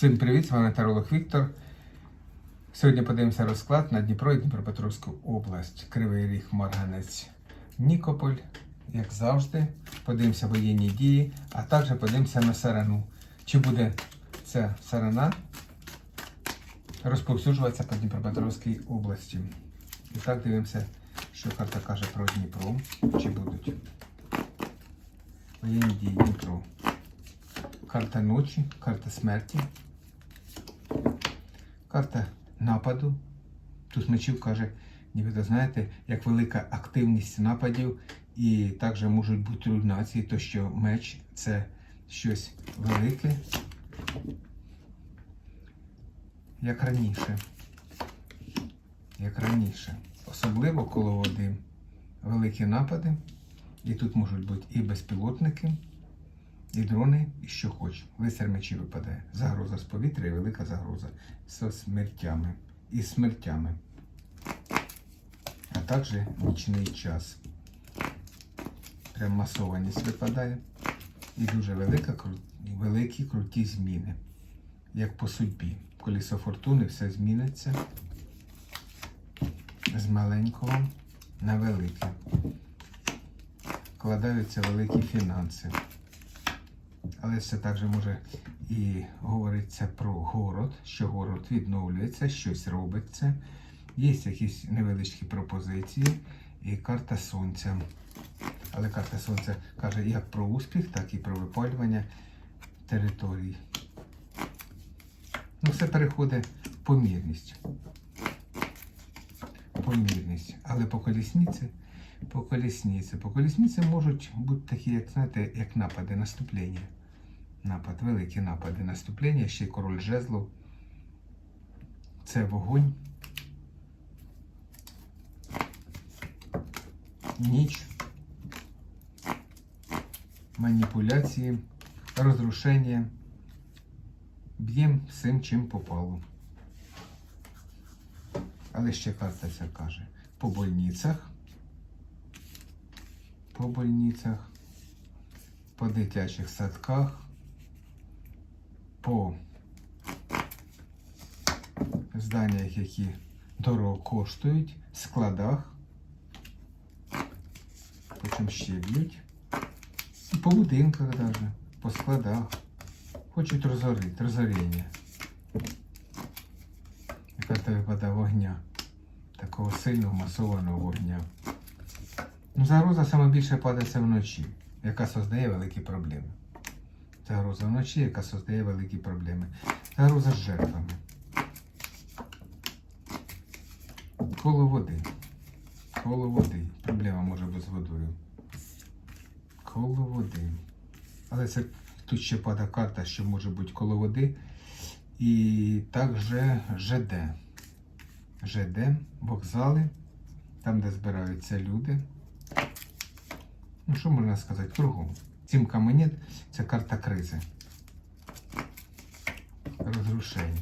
Всім привіт, з вами таролог Віктор. Сьогодні подивимося розклад на Дніпро і Дніпропетровську область. Кривий Ріг, Марганець, Нікополь, як завжди. Подивимося воєнні дії, а також подивимося на сарану. Чи буде ця сарана розповсюджуватися по Дніпропетровській області? І так дивимося, що карта каже про Дніпро. Чи будуть воєнні дії Дніпро. Карта ночі, карта смерті, карта нападу. Тут мечів каже, нібито знаєте, як велика активність нападів, і також можуть бути руйнації, то що меч це щось велике, як раніше. Як раніше. Особливо коло води великі напади. І тут можуть бути і безпілотники. І дрони, і що хоч. Лицар мечі випадає. Загроза з повітря і велика загроза з смертями. І смертями. А також нічний час. Прям масованість випадає. І дуже велика, великі круті зміни. Як по судьбі. Колісо фортуни все зміниться з маленького на велике. Вкладаються великі фінанси. Але це також може і говориться про город, що город відновлюється, щось робиться. Є якісь невеличкі пропозиції і карта сонця. Але карта сонця каже як про успіх, так і про випалювання територій. Ну, все переходить в помірність. Помірність. Але по колісниці, по колісниці, по колісниці можуть бути такі, як знаєте, як напади, наступлення. Напад, великі напади, наступлення, ще й король жезлов. Це вогонь. Ніч. Маніпуляції, розрушення. Б'єм всім, чим попало. Але ще карта ця каже. По больницях. По больницях. По дитячих садках. По зданнях, які дорого коштують, складах. Потім ще б'ють. І по будинках навіть, по складах. Хочуть розорити, розоріння. І карта випадає вогня. Такого сильного масованого вогня. Ну, загроза саме більше падається вночі, яка создає великі проблеми. Загроза вночі, яка создає великі проблеми. Загроза з жертвами. Коло води. Коло води. Проблема може бути з водою. Коло води. Але це тут ще падає карта, що може бути коло води. І також ЖД. ЖД, вокзали, там, де збираються люди. Ну, що можна сказати? Кругом. Сімка монет це карта кризи. Розрушень.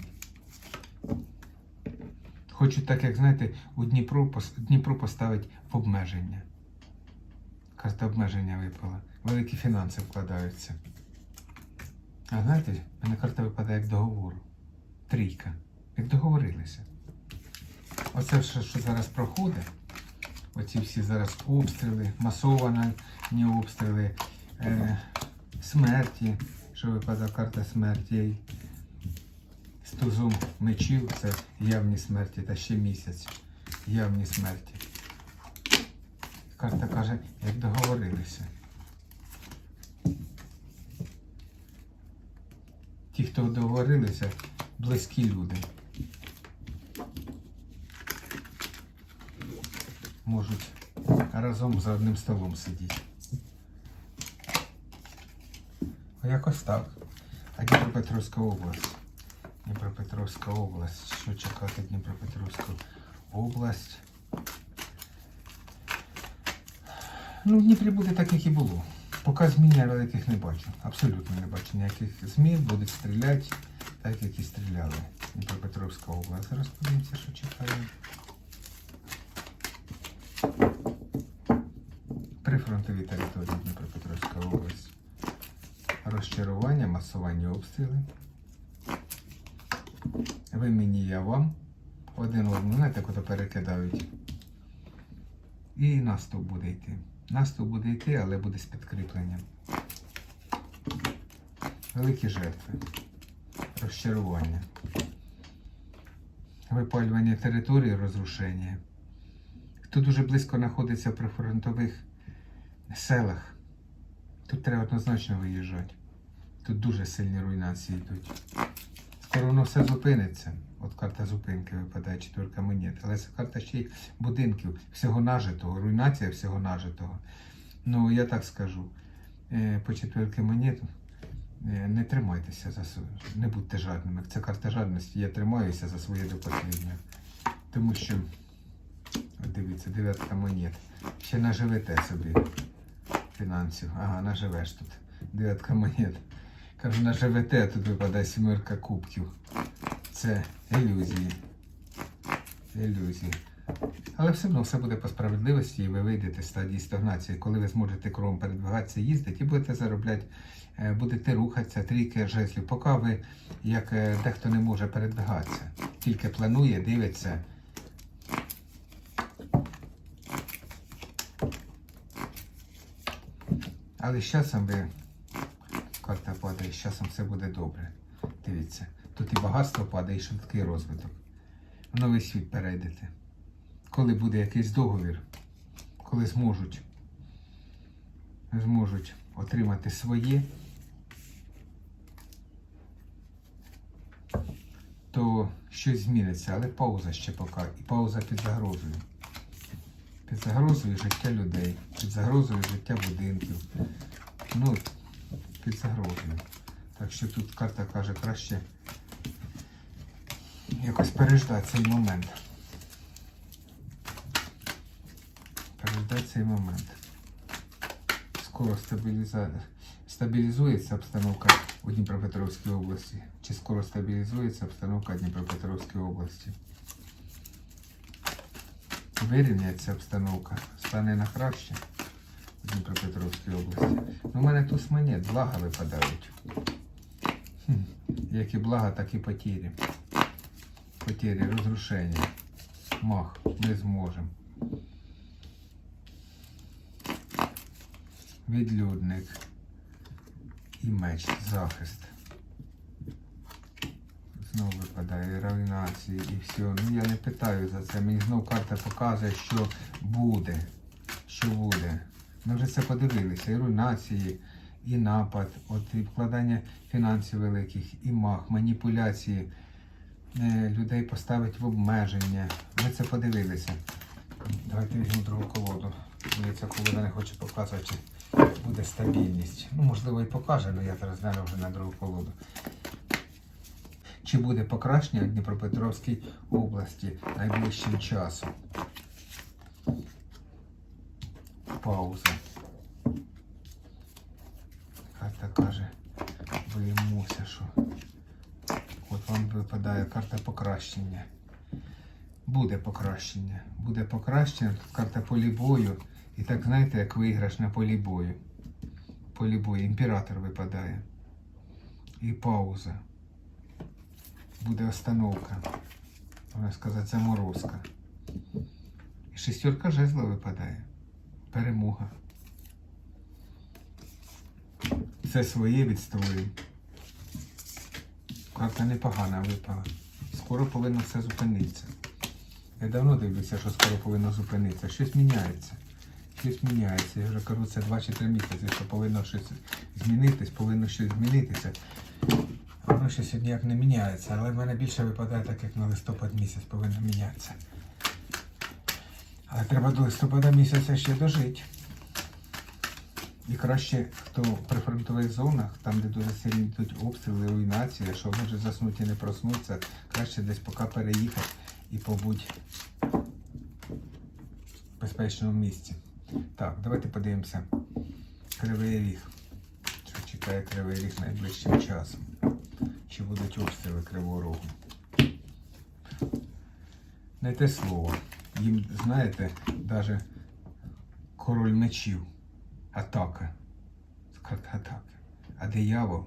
Хочу так, як знаєте, у Дніпро, Дніпро поставити в обмеження. Карта обмеження випала. Великі фінанси вкладаються. А знаєте, в мене карта випадає як договору. Трійка. Як договорилися. Оце все, що зараз проходить. Оці всі зараз обстріли, масовані обстріли, е, смерті, що випадає карта смерті. З тузом мечів це явні смерті та ще місяць. Явні смерті. Карта каже, як договорилися. Ті, хто договорилися, близькі люди. Можуть разом за одним столом сидіти. А Якось так. А Дніпропетровська область. Дніпропетровська область. Що чекати Дніпропетровську область? Ну, в Дніпрі буде так, як і було. Поки змін я великих не бачу. Абсолютно не бачу ніяких змін. Будуть стріляти, так як і стріляли. Дніпропетровська область. Зараз подивимося, що чекаємо. Прифронтові території Дніпропетровська область. Розчарування, масовані обстріли. Ви мені, я вам. Один одному, знаєте, куди перекидають. І наступ буде йти. Наступ буде йти, але буде з підкріпленням. Великі жертви. Розчарування. Випалювання території, розрушення. Хто дуже близько знаходиться при фронтових селах, тут треба однозначно виїжджати. Тут дуже сильні руйнації йдуть. Скоро воно все зупиниться. От карта зупинки випадає четверка монет. Але це карта ще й будинків, всього нажитого, руйнація всього нажитого. Ну, я так скажу, е, по четверки монет не тримайтеся за св- не будьте жадними. Це карта жадності. Я тримаюся за своє до. Тому що, дивіться, дев'ятка монет. Ще наживете собі фінансів. Ага, наживеш тут. Дев'ятка монет. Кажу, наживете, тут випадає сімерка кубків. Це ілюзії. Ілюзії. Але все одно все буде по справедливості, і ви вийдете з стадії стагнації, коли ви зможете кровом передвигатися, їздити і будете заробляти, е, будете рухатися, трійки жезлів, поки ви, як е, дехто не може передвигатися, тільки планує, дивиться. Але з часом ви карта падає, з часом все буде добре. Дивіться, тут і багатство падає, і швидкий розвиток. В новий світ перейдете. Коли буде якийсь договір, коли зможуть, зможуть отримати своє, то щось зміниться, але пауза ще поки. І пауза під загрозою. Під загрозою життя людей, під загрозою життя будинків. Ну, під загрозою. Так що тут карта каже краще якось переждати цей момент. Переждати цей момент. Скоро стабіліза... стабілізується обстановка у Дніпропетровській області. Чи скоро стабілізується обстановка в Дніпропетровській області? Вирівняється обстановка, стане на краще в Дніпропетровській області. Ну, у мене тут монет, блага випадають. Як і блага, так і потірі. Потірі, розрушення. Мах, ми зможемо. Відлюдник. І меч, захист. Знову випадає руйнації і все. Ну я не питаю за це. Мені знов карта показує, що буде. Що буде. Ми вже це подивилися. І руйнації, і напад, от і вкладання фінансів великих, і мах, маніпуляції. Е, людей поставить в обмеження. Ми це подивилися. Давайте візьму другу колоду. Мені ця колода не хоче показувати, чи буде стабільність. Ну, можливо, і покаже, але я зараз гляну вже на другу колоду. Чи буде покращення в Дніпропетровській області найближчим часом? Пауза. Карта каже, боїмося, що. От вам випадає карта покращення. Буде покращення. Буде покращення. Тут карта полі бою. І так знаєте, як виграш на полі бою. Полі бою. Імператор випадає. І пауза. Буде остановка. Можна сказати, заморозка. Шестерка жезла випадає. Перемога. Все своє відстроїмо. Карта непогана випала. Скоро повинно все зупинитися. Я давно дивлюся, що скоро повинно зупинитися. Щось міняється. Щось міняється. Я вже кажу, це 2 чи 3 місяці, що повинно щось змінитись, повинно щось змінитися. А воно щось ніяк не міняється. Але в мене більше випадає так, як на листопад місяць повинно мінятися. Але треба до листопада місяця ще дожити. І краще, хто в прифронтових зонах, там, де дуже сильні йдуть обстріли, руйнації, що може заснути і не проснутися, краще десь поки переїхати і побудь в безпечному місці. Так, давайте подивимося. Кривий ріг. Що чекає кривий ріг найближчим часом? Чи будуть обстріли Кривого Рогу? Не те слово. Їм, знаєте, навіть король мечів. Атака. Карта атаки. А диявол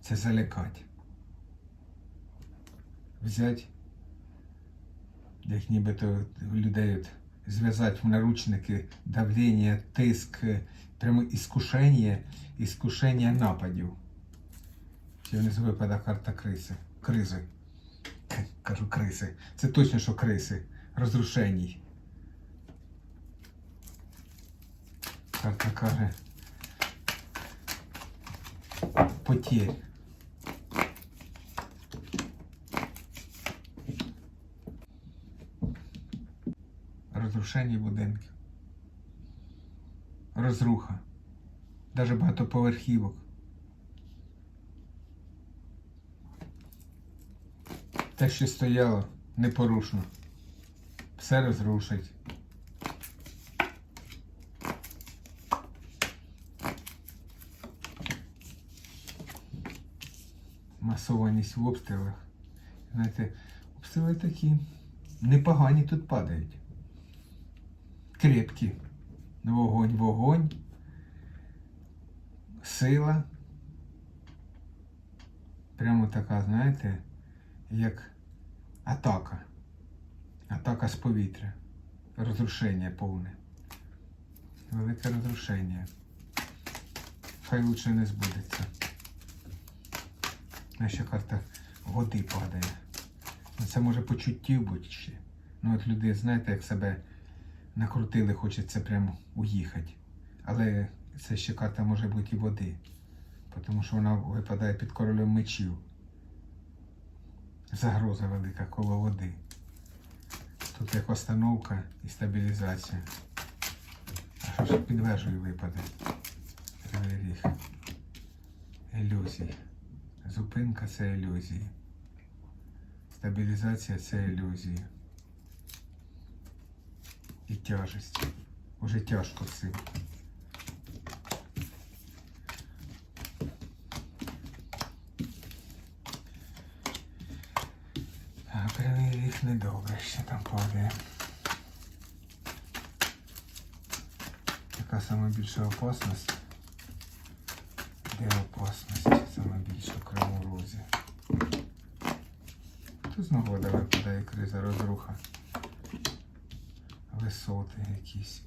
це залякать. взяти, як нібито людей зв'язати в наручники давлення, тиск, прямо іскушення, іскушення нападів. Чи внизу випадає карта криси. Кризи. Кажу криси. Це точно, що криси. Розрушеній. Карта каже. Потерь. Розрушені будинків. Розруха. Даже багатоповерхівок. Те, що стояло непорушно. Все розрушить. Масованість в обстрілах. Знаєте, обстріли такі непогані тут падають. Крепкі. Вогонь, вогонь. Сила. Прямо така, знаєте, як атака. Атака з повітря. Розрушення повне. Велике розрушення. Хай лучше не збудеться. А ще карта води падає. Ну, Це може почуттів бути ще. Ну от люди, знаєте, як себе накрутили, хочеться прямо уїхати. Але це ще карта може бути і води. Тому що вона випадає під королем мечів. Загроза велика коло води. Тут як остановка і стабілізація. А що ж під вежею випаде? Кривий ріг. Ілюзії. Зупинка це ілюзії. Стабілізація це ілюзії. І тяжесть. Уже тяжко цим. А кривий ріг недобре, ще там падає. Яка сама більша опасність? Де опасність сама більша в кривому розі? Тут знову вода випадає криза, розруха. Висоти якісь.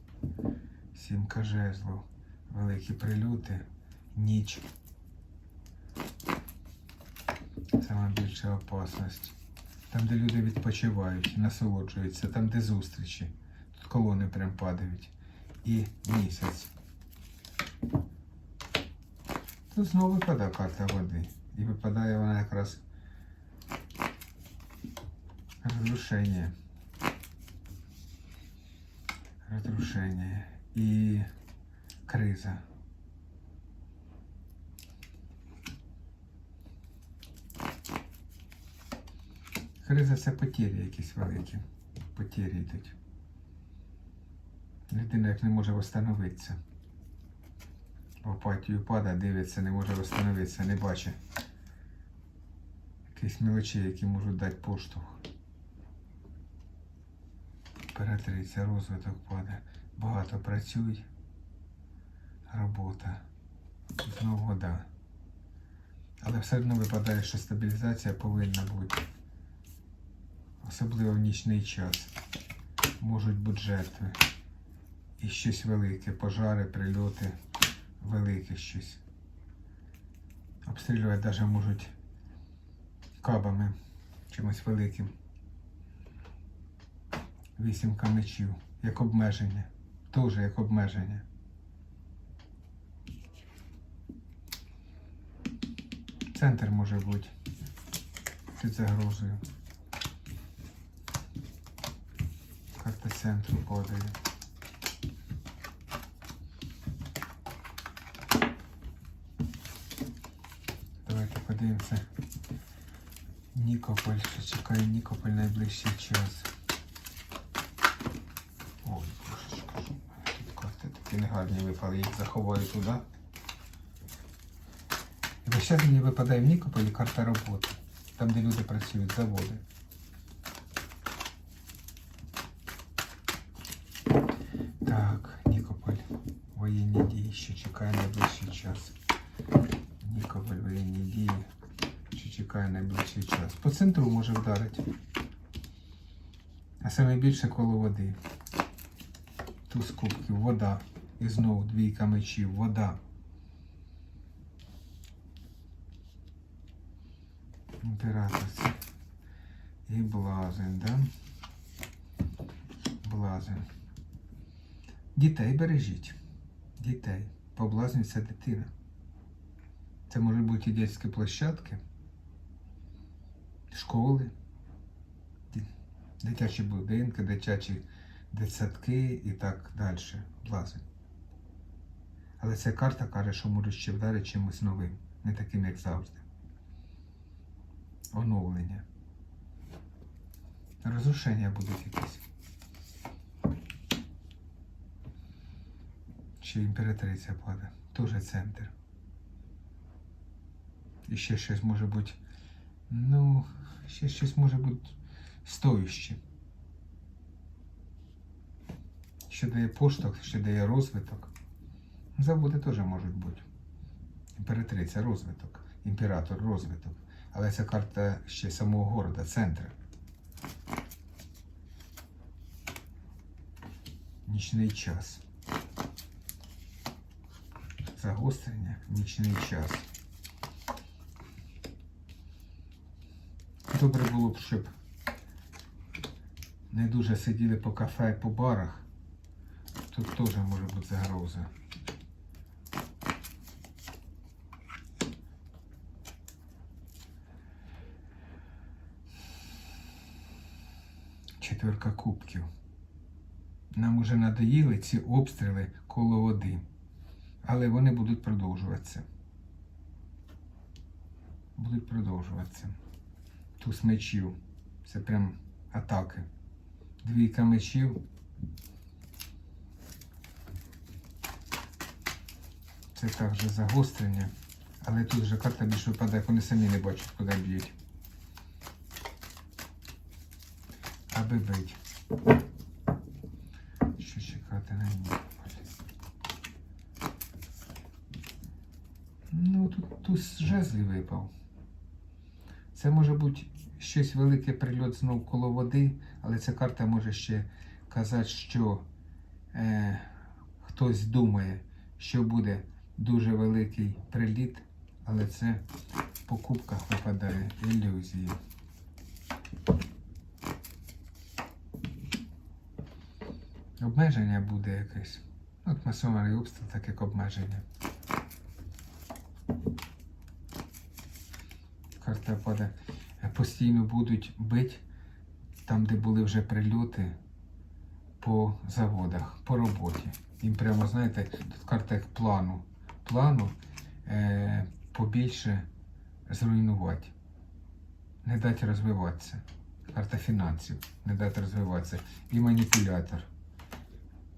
Сімка жезлов. Великі прильоти. Ніч. Сама більша опасність. Там, де люди відпочивають, насолоджуються, там, де зустрічі. Тут колони прям падають. І місяць. Тут знову випадає карта води. І випадає вона якраз розрушення. Розрушення і криза. Криза це потері якісь великі. Потері йдуть. Людина як не може встановитися. В апатію падає, дивиться, не може встановитися, не бачить. Якісь мелочі, які можуть дати поштовх. Перетриться, розвиток падає. Багато працюють. Робота. Знову вода. Але все одно випадає, що стабілізація повинна бути. Особливо в нічний час. Можуть бути жертви. І щось велике. Пожари, прильоти. Велике щось. Обстрілювати навіть можуть кабами чимось великим. Вісімка мечів. Як обмеження. Теж як обмеження. Центр може бути під загрозою. Карта центру падає. Давайте подивимося. Нікополь, що чекає Нікополь найближчий час. Ой, божечка, ж, тут карти такі негарні випали, їх заховаю туди. І час мені випадає в Нікополі карта роботи. Там, де люди працюють, заводи. Так, Нікополь. Воєнні дії, що чекає найближчий час. Нікополь, воєнні дії, що чекає найближчий час. По центру може вдарити. А саме більше коло води. Туз кубків, вода. І знову двійка мечів, вода. Імператор це і блазень, да? Блазень. Дітей бережіть. Дітей. Поблазнює це дитина. Це можуть бути і дитячі площадки, школи, дитячі будинки, дитячі дитсадки і так далі. Блазень. Але ця карта каже, що може ще вдарити чимось новим, не таким, як завжди. Оновлення. Розрушення будуть якісь. Ще імператриця падає. Тоже центр. І ще щось може бути. Ну, ще щось може бути стоюще. Що дає поштовх, що дає розвиток. Заводи теж можуть бути. Імператриця розвиток, імператор розвиток. Але це карта ще самого города, центра. Нічний час. Загострення, нічний час. Добре було б, щоб не дуже сиділи по кафе і по барах. Тут теж може бути загроза. Четверка кубків. Нам уже надоїли ці обстріли коло води, але вони будуть продовжуватися. Будуть продовжуватися. Туз мечів. Це прям атаки. Двійка мечів. Це також загострення. Але тут вже карта більше випадає, вони самі не бачать, куди б'ють. Аби бить. Що чекати на нього? Ну, тут туз жезлів випав. Це може бути щось велике прильот знов коло води, але ця карта може ще казати, що е, хтось думає, що буде дуже великий приліт, але це по кубках випадає ілюзії. Обмеження буде якесь. От масонарний обстріл, так як обмеження. Карта падає. Постійно будуть бити там, де були вже прильоти по заводах, по роботі. Їм прямо, знаєте, тут карта як плану. Плану е, побільше зруйнувати. Не дати розвиватися. Карта фінансів. Не дати розвиватися. І маніпулятор.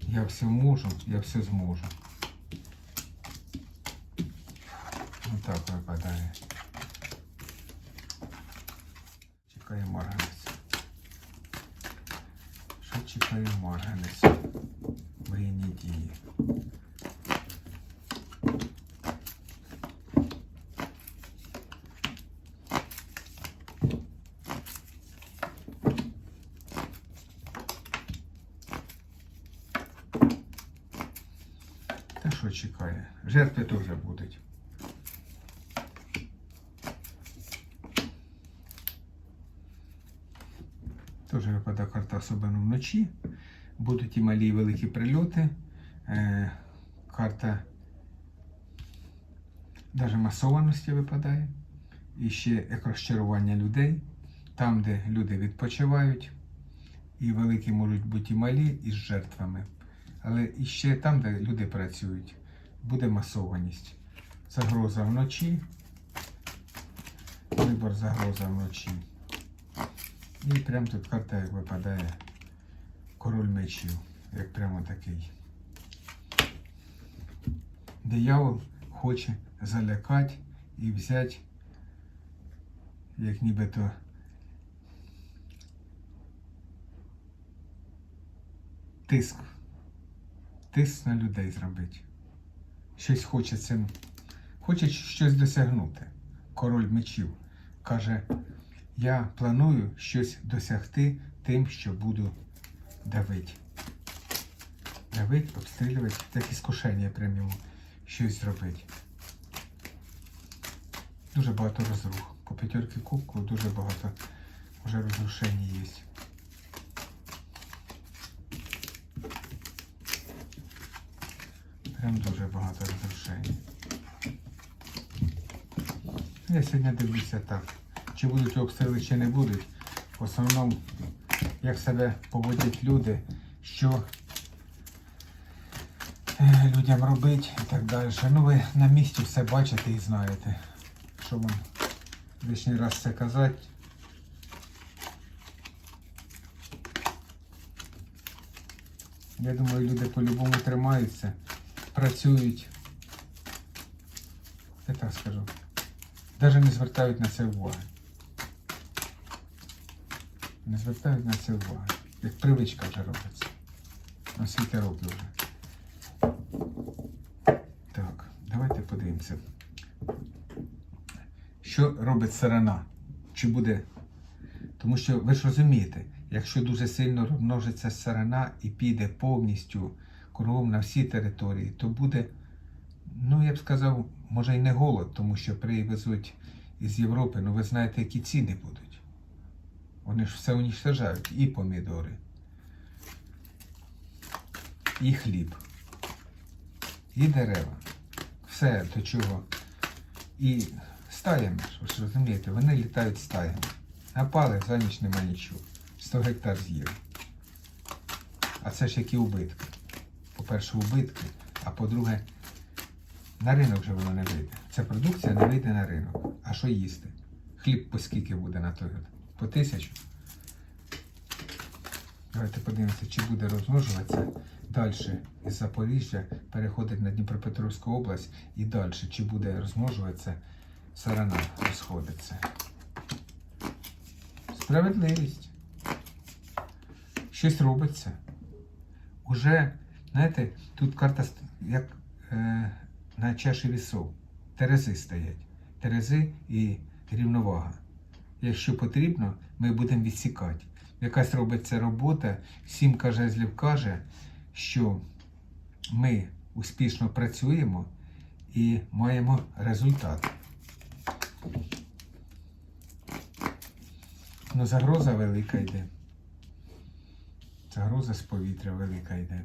Я все можу, я все зможу. Отак випадає. Чекає марганець. Що чекає марганець? Воєнні дії. Та що чекає? Жертви теж будуть. Теж випадає карта особливо вночі. Будуть і малі і великі прильоти. Е, карта навіть масованості випадає. І ще як розчарування людей. Там, де люди відпочивають. І великі можуть бути і малі, і з жертвами. Але і ще там, де люди працюють, буде масованість. Загроза вночі. Вибор загроза вночі. І прямо тут карта як випадає король мечів, як прямо такий. Диявол хоче залякати і взяти, як нібито тиск. Тиск на людей зробити. Щось хоче цим. Хоче щось досягнути. Король мечів. каже, я планую щось досягти тим, що буду давити. Давить, обстрілювати, як іскушення прям йому щось зробити. Дуже багато розрух. По п'ятерки кубку дуже багато вже розрушень є. Прям дуже багато розрушень. Я сьогодні дивлюся так. Чи будуть обстріли, чи не будуть. В основному, як себе поводять люди, що е, людям робить і так далі. Ну ви на місці все бачите і знаєте. Що вам лишній раз це казати. Я думаю, люди по-любому тримаються, працюють. Я так скажу. Навіть не звертають на це уваги. Не звертають на це уваги. Як привичка вже робиться. На світі роблю вже. Так, давайте подивимося. Що робить сарана? Чи буде? Тому що ви ж розумієте, якщо дуже сильно розмножиться сарана і піде повністю кругом на всі території, то буде, ну я б сказав, може й не голод, тому що привезуть із Європи, ну ви знаєте, які ціни будуть. Вони ж все унічтожають, і помідори, і хліб, і дерева. Все до чого. І стаями, ж, ви ж розумієте, вони літають стаями. Напали, за ніч нема нічого. 100 гектар з'їли. А це ж які убитки. По-перше, убитки, а по-друге, на ринок вже воно не вийде. Ця продукція не вийде на ринок. А що їсти? Хліб по скільки буде на той год? По тисячу? Давайте подивимося, чи буде розмножуватися далі із Запоріжжя, переходить на Дніпропетровську область і далі, чи буде розмножуватися сарана, розходиться. Справедливість. Щось робиться. Уже, знаєте, тут карта як е, на чаші вісов. Терези стоять. Терези і рівновага. Якщо потрібно, ми будемо відсікати. Якась робиться робота, сімка жезлів каже, що ми успішно працюємо і маємо результат. Ну, загроза велика йде. Загроза з повітря велика йде.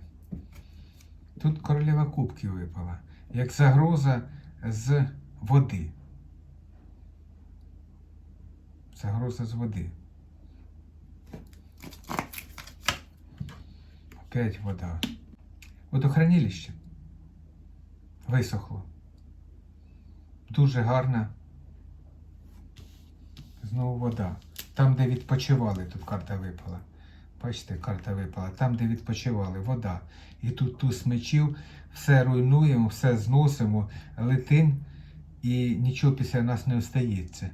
Тут королева кубків випала. Як загроза з води. Загроза з води. Опять вода. Водохранилище. Висохло. Дуже гарна. Знову вода. Там, де відпочивали, тут карта випала. Бачите, карта випала. Там, де відпочивали, вода. І тут туз мечів, все руйнуємо, все зносимо, летим і нічого після нас не остається.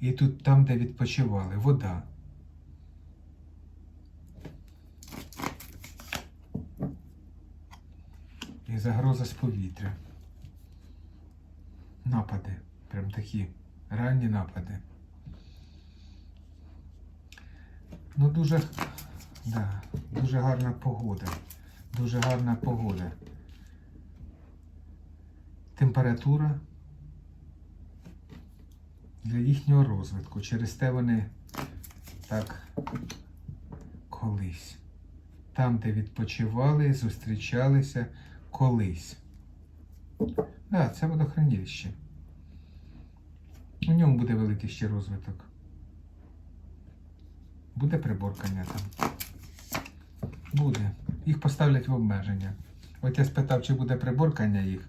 І тут там, де відпочивали, вода. І загроза з повітря. Напади. Прям такі ранні напади. Ну дуже, да, дуже гарна погода. Дуже гарна погода. Температура для їхнього розвитку. Через те вони так колись. Там, де відпочивали, зустрічалися колись. Так, да, це водохранилище. У ньому буде великий ще розвиток. Буде приборкання там. Буде. Їх поставлять в обмеження. От я спитав, чи буде приборкання їх.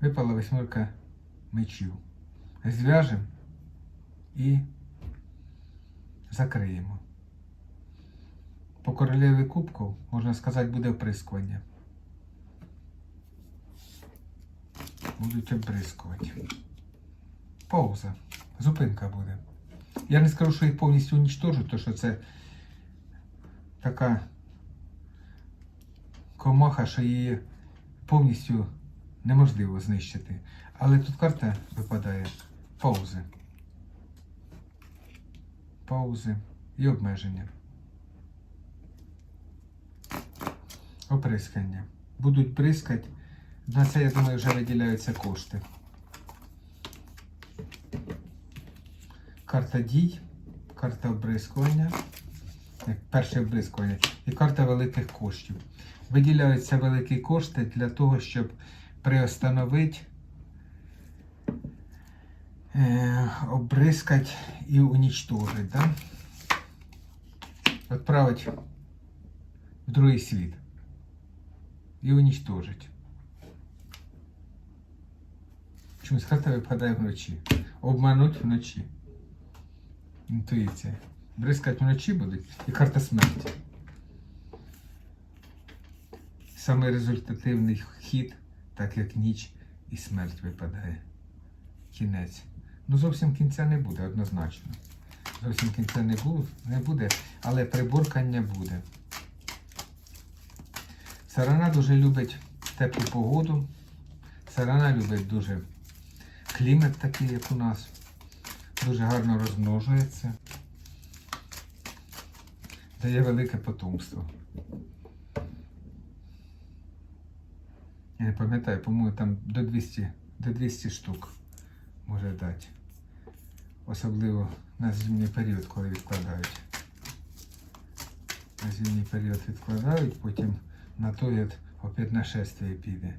Випала восьмерка мечів. Зв'яжемо і закриємо. По королеві кубків, можна сказати, буде оприскування. Будуть оприскувати. Пауза. Зупинка буде. Я не скажу, що їх повністю унічтожу, тому що це така комаха, що її повністю неможливо знищити. Але тут карта випадає паузи. Паузи і обмеження. Оприскання. Будуть бризкати. На це, я думаю, вже виділяються кошти. Карта дій, карта обрискування, перше обрискування, і карта великих коштів. Виділяються великі кошти для того, щоб приостановити, е, обрискати і унічтожити. Да? Відправити в другий світ і унічтожити. Чомусь карта випадає вночі. Обмануть вночі. Інтуїція. Бризкать вночі будуть і карта смерті. Саме результативний хід, так як ніч і смерть випадає. Кінець. Ну зовсім кінця не буде, однозначно. Зовсім кінця не буде, не буде, але приборкання буде. Сарана дуже любить теплу погоду. Сарана любить дуже клімат такий, як у нас. Дуже гарно розмножується. Дає велике потомство. Я не пам'ятаю, по-моєму, там до 200, до 200 штук може дати. Особливо на зимній період, коли відкладають. На зимній період відкладають, потім на той опять нашествие піде.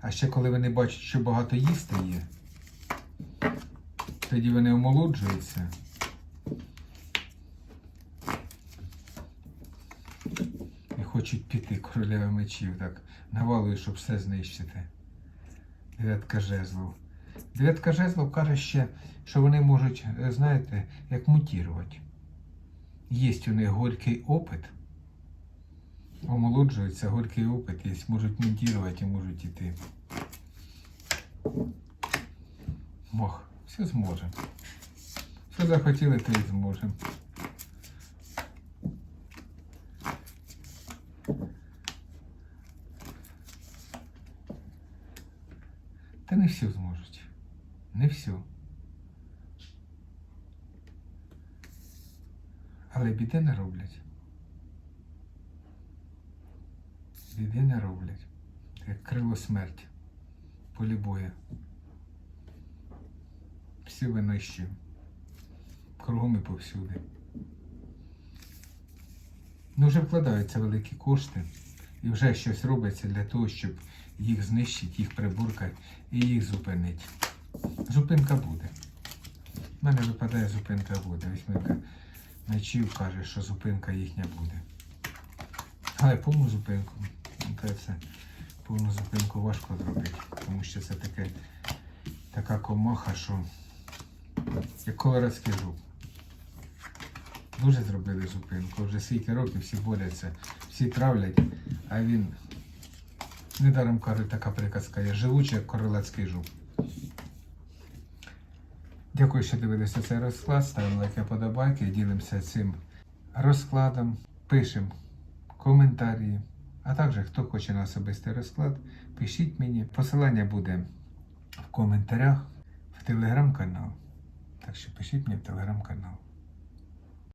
А ще коли вони бачать, що багато їсти є, тоді вони омолоджуються. І хочуть піти королева мечів, так навалують, щоб все знищити. Дев'ятка жезлов. Дев'ятка жезлов каже ще, що вони можуть, е, знаєте, як мутірувати. Є у них горький опит, омолоджуються, горький опит, є, можуть мутірувати і можуть іти. Мох, все зможемо. Що захотіли, то і зможемо. Та не всі зможуть. Не всі. Але біди не роблять. Біди не роблять. Як крило смерті. Полі бою. Всі винищі. Кругом і повсюди. Ну, вже вкладаються великі кошти і вже щось робиться для того, щоб їх знищити, їх прибуркати і їх зупинити. Зупинка буде. У мене випадає зупинка буде. Вісьмірка мечів каже, що зупинка їхня буде. Але повну зупинку, ну, це все, повну зупинку важко зробити, тому що це таке, така комаха, що як колорадський жук. Дуже зробили зупинку. Вже скільки років всі борються, всі травлять, а він недаром кажуть, така приказка є живучий, як королевський жук. Дякую, що дивилися цей розклад. Ставимо лайки, подобайки, ділимося цим розкладом, пишемо коментарі. А також, хто хоче на особистий розклад, пишіть мені. Посилання буде в коментарях в телеграм-канал. Так що пишіть мені в телеграм-канал.